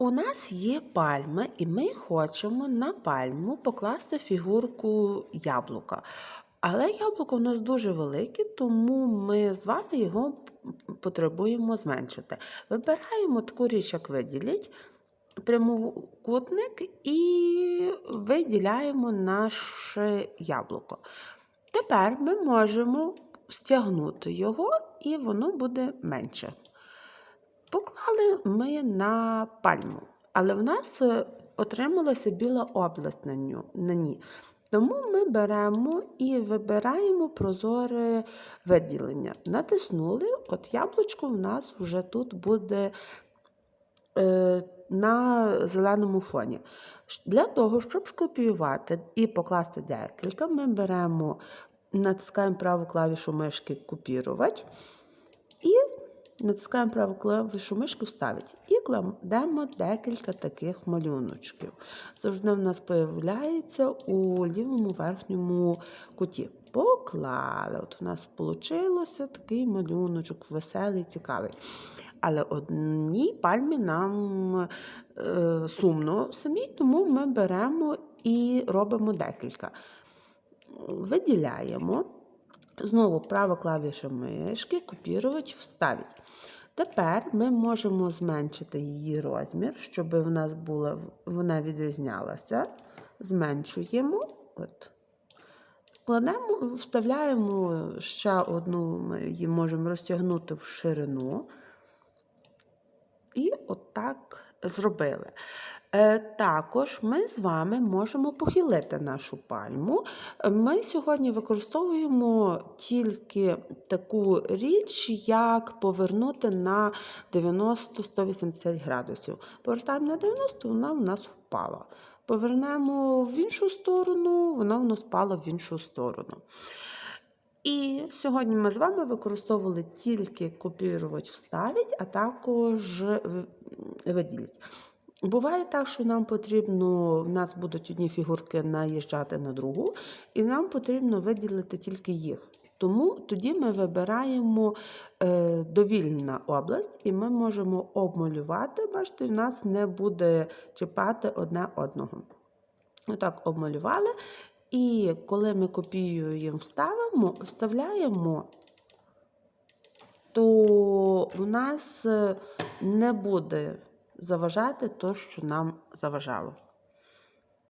У нас є пальма, і ми хочемо на пальму покласти фігурку яблука. Але яблуко у нас дуже велике, тому ми з вами його потребуємо зменшити. Вибираємо таку річ, як виділіть, прямокутник і виділяємо наше яблуко. Тепер ми можемо стягнути його, і воно буде менше. Поклали ми на пальму, але в нас е, отрималася біла область на, ню, на ній. Тому ми беремо і вибираємо прозоре виділення. Натиснули, от яблучко в нас вже тут буде е, на зеленому фоні. Для того, щоб скопіювати і покласти декілька, ми беремо, натискаємо праву клавішу мишки Копірувати натискаємо праву клавішу мишки Вставити. І кладемо декілька таких малюночків. Завжди в нас появляється у лівому верхньому куті. Поклали. От у нас вийшло такий малюночок, веселий, цікавий. Але одній пальмі нам е, сумно самій, тому ми беремо і робимо декілька. Виділяємо. Знову права клавіша мишки, копірувати, вставити. Тепер ми можемо зменшити її розмір, щоб в нас була, вона відрізнялася. Зменшуємо. От. Кладемо, вставляємо ще одну, ми її можемо розтягнути в ширину. І отак зробили. Е, також ми з вами можемо похилити нашу пальму. Ми сьогодні використовуємо тільки таку річ, як повернути на 90-180 градусів. Повертаємо на 90, вона в нас впала. Повернемо в іншу сторону, вона в нас впала в іншу сторону. І сьогодні ми з вами використовували тільки копірувати, вставити, а також в- виділити. Буває так, що нам потрібно, в нас будуть одні фігурки наїжджати на другу, і нам потрібно виділити тільки їх. Тому тоді ми вибираємо е, довільна область, і ми можемо обмалювати. Бачите, в нас не буде чіпати одне одного. Отак обмалювали. І коли ми копіюємо, вставимо, вставляємо, то в нас е, не буде заважати то, що нам заважало.